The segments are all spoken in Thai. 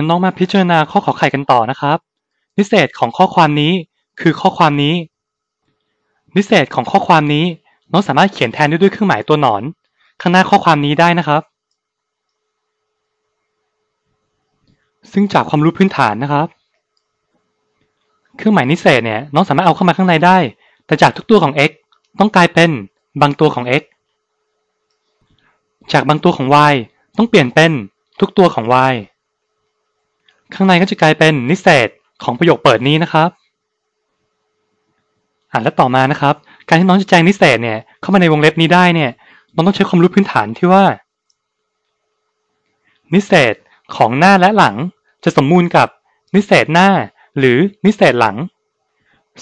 งั้นน้องมาพิจารณาข้อขอไข่กันต่อนะครับ นิเศษของข้อความนี้คือข้อความนี้ นิเศษของข้อความนี้ น้องสามารถเขียนแทนด้วยด้วยเครื่องหมายตัวหนอน ข้างหน้าข้อความนี้ได้นะครับ ซึ่งจากความรู้พื้นฐานนะครับ เครื่องหมายนิเศษเนี่ยน้องสามารถเอาเข้ามาข้างในได้ แต่จากทุกตัวของ x ต้องกลายเป็นบางตัวของ x จากบางตัวของ y ต้องเปลี่ยนเป็นทุกตัวของ y ข้างในก็จะกลายเป็นนิเศษของประโยคเปิดนี้นะครับอ่านและต่อมานะครับ การที่น้องจะแจงนิเศษเนี่ยเข้ามาในวงเล็บนี้ได้เนี่ยน้องต้องใช้ความรู้พื้นฐานที่ว่า นิเศษของหน้าและหลังจะสมมูลกับนิเศษหน้า หรือนิเศษหลัง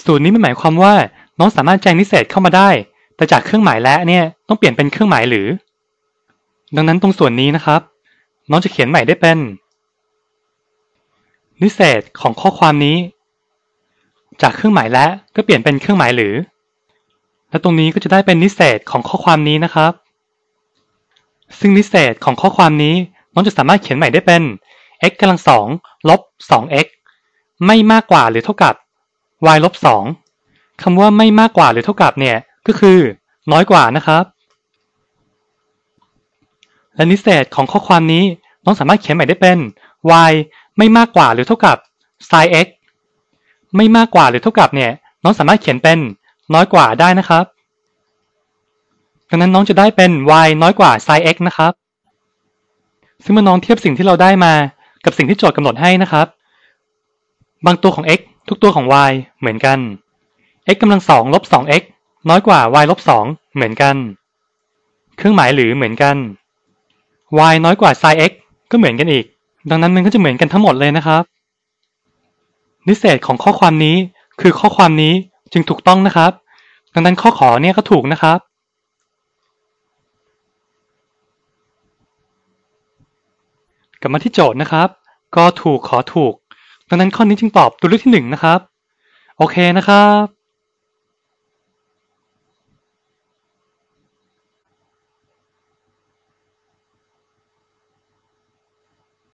สูตรนี้ไม่หมายความว่า น้องสามารถแจงนิเศษเข้ามาได้ แต่จากเครื่องหมายและเนี่ยต้องเปลี่ยนเป็นเครื่องหมายหรือ ดังนั้นตรงส่วนนี้นะครับ น้องจะเขียนใหม่ได้เป็น นิเศษของข้อความนี้ จากเครื่องหมายและก็เปลี่ยนเป็นเครื่องหมายหรือ และตรงนี้ก็จะได้เป็นนิเศษของข้อความนี้นะครับ ซึ่งนิเศษของข้อความนี้น้องจะสามารถเขียนใหม่ได้เป็น x กำลังสองลบ 2x ไม่มากกว่าหรือเท่ากับ y ลบ2คำว่าไม่มากกว่าหรือเท่ากับเนี่ยก็คือ น้อยกว่านะครับ และนิเศษของข้อความนี้น้องสามารถเขียนใหม่ได้เป็น y ไม่มากกว่าหรือเท่ากับ sin x ไม่มากกว่าหรือเท่ากับเนี่ยน้องสามารถเขียนเป็นน้อยกว่าได้นะครับดังนั้นน้องจะได้เป็น y น้อยกว่า sin x นะครับ ซึ่งเมื่อน้องเทียบสิ่งที่เราได้มากับสิ่งที่โจทย์กำหนดให้นะครับ บางตัวของ x ทุกตัวของ y เหมือนกัน x กำลังสองลบ 2x น้อยกว่า y ลบ 2 เหมือนกัน เครื่องหมายหรือเหมือนกัน y น้อยกว่า sin x ก็เหมือนกันอีก ดังนั้นมันก็จะเหมือนกันทั้งหมดเลยนะครับ นิเศษของข้อความนี้คือข้อความนี้จึงถูกต้องนะครับ ดังนั้นข้อขอเนี่ยก็ถูกนะครับ กลับมาที่โจทย์นะครับ ก็ถูกขอถูก ดังนั้นข้อนี้จึงตอบตัวเลือกที่หนึ่งนะครับ โอเคนะครับ